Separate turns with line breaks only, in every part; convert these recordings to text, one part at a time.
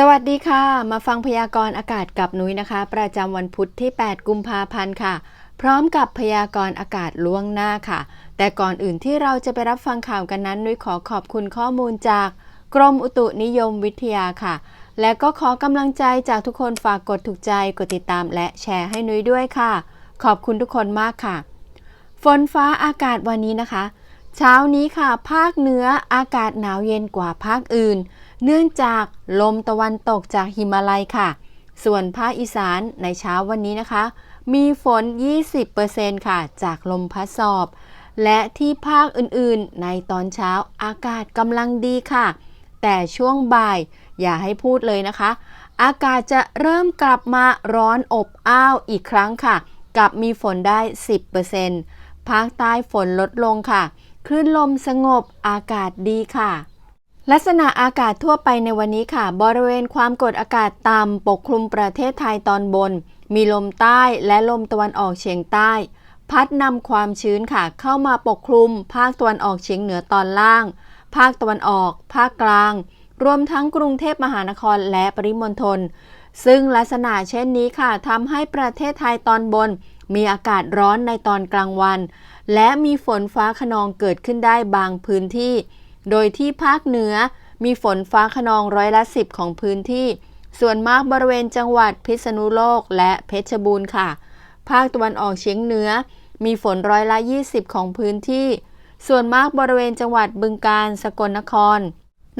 สวัสดีค่ะ มาฟังพยากรณ์อากาศกับนุ้ยนะคะ ประจำวันพุธที่ 8 กุมภาพันธ์ค่ะ พร้อมกับพยากรณ์อากาศล่วงหน้าค่ะ แต่ก่อนอื่นที่เราจะไปรับฟังข่าวกันนั้น นุ้ยขอขอบคุณข้อมูลจากกรมอุตุนิยมวิทยาค่ะ และก็ขอกำลังใจจากทุกคนฝากกดถูกใจ กดติดตามและแชร์ให้นุ้ยด้วยค่ะ ขอบคุณทุกคนมากค่ะ ฝนฟ้าอากาศวันนี้นะคะ เช้านี้ค่ะ ภาคเหนืออากาศหนาวเย็นกว่าภาคอื่น เนื่องจากลมตะวันตกจากหิมาลัยค่ะ ส่วนภาคอีสานในเช้าวันนี้นะคะ มีฝน 20%ค่ะ จากลมพัดสอบ และที่ภาคอื่นๆ ในตอนเช้าอากาศกำลังดีค่ะ แต่ช่วงบ่ายอย่าให้พูดเลยนะคะ อากาศจะเริ่มกลับมาร้อนอบอ้าวอีกครั้งค่ะ กับมีฝนได้ 10%ภาคใต้ฝนลดลงค่ะ คลื่นลมสงบอากาศดีค่ะ ลักษณะอากาศทั่วไปในวันนี้ค่ะ บริเวณความกดอากาศต่ำปกคลุมประเทศไทยตอนบน มีลมใต้และลมตะวันออกเฉียงใต้ พัดนำความชื้นค่ะ เข้ามาปกคลุม ภาคตะวันออกเฉียงเหนือตอนล่าง ภาคตะวันออก ภาคกลาง รวมทั้งกรุงเทพมหานครและปริมณฑลซึ่งลักษณะเช่นนี้ค่ะทำให้ประเทศไทยตอนบน มีอากาศร้อนในตอนกลางวัน และมีฝนฟ้าขนองเกิดขึ้นได้บางพื้นที่ โดยที่ภาคเหนือมีฝนฟ้าขนองร้อยละสิบของพื้นที่ ส่วนมากบริเวณจังหวัดพิษณุโลกและเพชรบูรณ์ค่ะ ภาคตะวันออกเฉียงเหนือ มีฝนร้อยละ 20 ของพื้นที่ ส่วนมากบริเวณจังหวัดบึงกาฬสกลนคร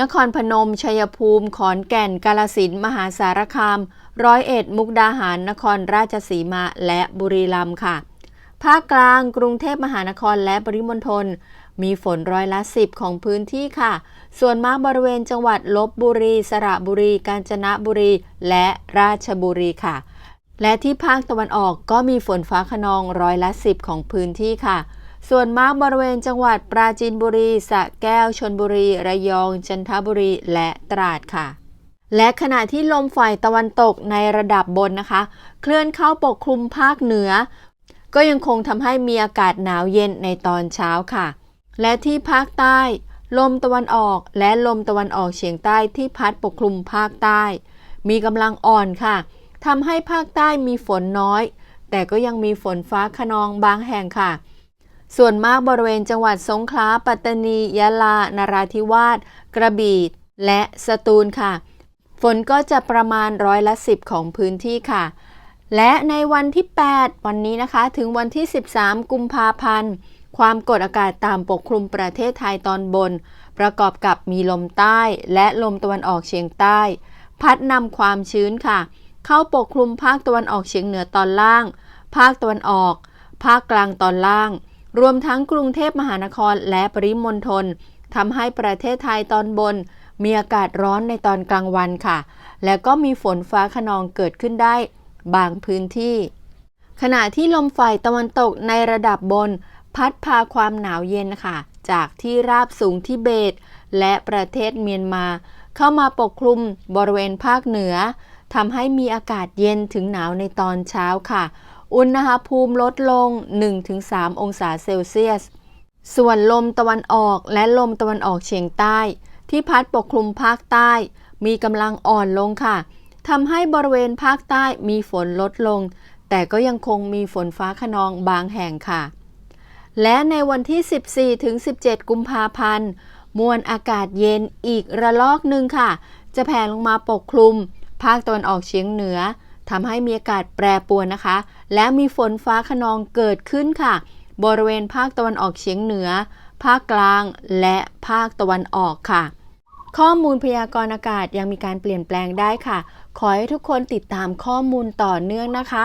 นครพนม ชัยภูมิ ขอนแก่น กาลสินมหาสารคาม ร้อยเอ็ด มุกดาหาร นครราชสีมา และบุรีรัมย์ค่ะ ภาคกลาง กรุงเทพมหานครและปริมณฑล มีฝนร้อยละ10ของพื้นที่ค่ะ ส่วนมากบริเวณจังหวัดลบบุรี สระบุรี กาญจนบุรี และราชบุรีค่ะ และที่ภาคตะวันออกก็มีฝนฟ้าขนองร้อยละ10ของพื้นที่ค่ะ ส่วนมากบริเวณจังหวัดปราจีนบุรีสระแก้วชนบุรี ระยอง จันทบุรี และตราดค่ะและขณะที่ลมฝ่ายตะวันตกในระดับบนนะคะ เคลื่อนเข้าปกคลุมภาคเหนือ ก็ยังคงทำให้มีอากาศหนาวเย็นในตอนเช้าค่ะ และที่ภาคใต้ ลมตะวันออกและลมตะวันออกเฉียงใต้ที่พัดปกคลุมภาคใต้ มีกำลังอ่อนค่ะทำให้ภาคใต้มีฝนน้อย แต่ก็ยังมีฝนฟ้าขนองบางแห่งค่ะ ส่วนมากบริเวณจังหวัดสงขลา ปัตตานี ยะลา นราธิวาส กระบี่ และสตูลค่ะ ฝนก็จะประมาณร้อยละ10ของพื้นที่ค่ะ และในวันที่ 8 วันนี้นะคะ ถึงวันที่ 13 กุมภาพันธ์ ความกดอากาศต่ำปกคลุมประเทศไทยตอนบน ประกอบกับมีลมใต้และลมตะวันออกเฉียงใต้ พัดนำความชื้นค่ะ เข้าปกคลุมภาคตะวันออกเฉียงเหนือตอนล่าง ภาคตะวันออก ภาคกลางตอนล่าง รวมทั้งกรุงเทพมหานครและปริมณฑลทำให้ประเทศไทยตอนบน มีอากาศร้อนในตอนกลางวันค่ะ แล้วก็มีฝนฟ้าขนองเกิดขึ้นได้ บางพื้นที่ ขณะที่ลมฝ่ายตะวันตกในระดับบน พัดพาความหนาวเย็นค่ะ จากที่ราบสูงทิเบต และประเทศเมียนมา เข้ามาปกคลุมบริเวณภาคเหนือทำให้มีอากาศเย็นถึงหนาวในตอนเช้าค่ะ อุณหภูมิลดลง 1-3 องศาเซลเซียส ส่วนลมตะวันออกและลมตะวันออกเฉียงใต้ ที่พัดปกคลุมภาคใต้ มีกำลังอ่อนลงค่ะทำให้บริเวณภาคใต้มีฝนลดลง แต่ก็ยังคงมีฝนฟ้าขนองบางแห่งค่ะ และในวันที่ 14 ถึง 17 กุมภาพันธ์ มวลอากาศเย็นอีกระลอกหนึ่งค่ะ จะแผ่ลงมาปกคลุม ภาคตะวันออกเฉียงเหนือทำให้มีอากาศแปรปรวนนะคะ และมีฝนฟ้าขนองเกิดขึ้นค่ะ บริเวณภาคตะวันออกเฉียงเหนือ ภาคกลางและภาคตะวันออกค่ะ ข้อมูลพยากรณ์อากาศยังมีการเปลี่ยนแปลงได้ค่ะ ขอให้ทุกคนติดตามข้อมูลต่อเนื่องนะคะ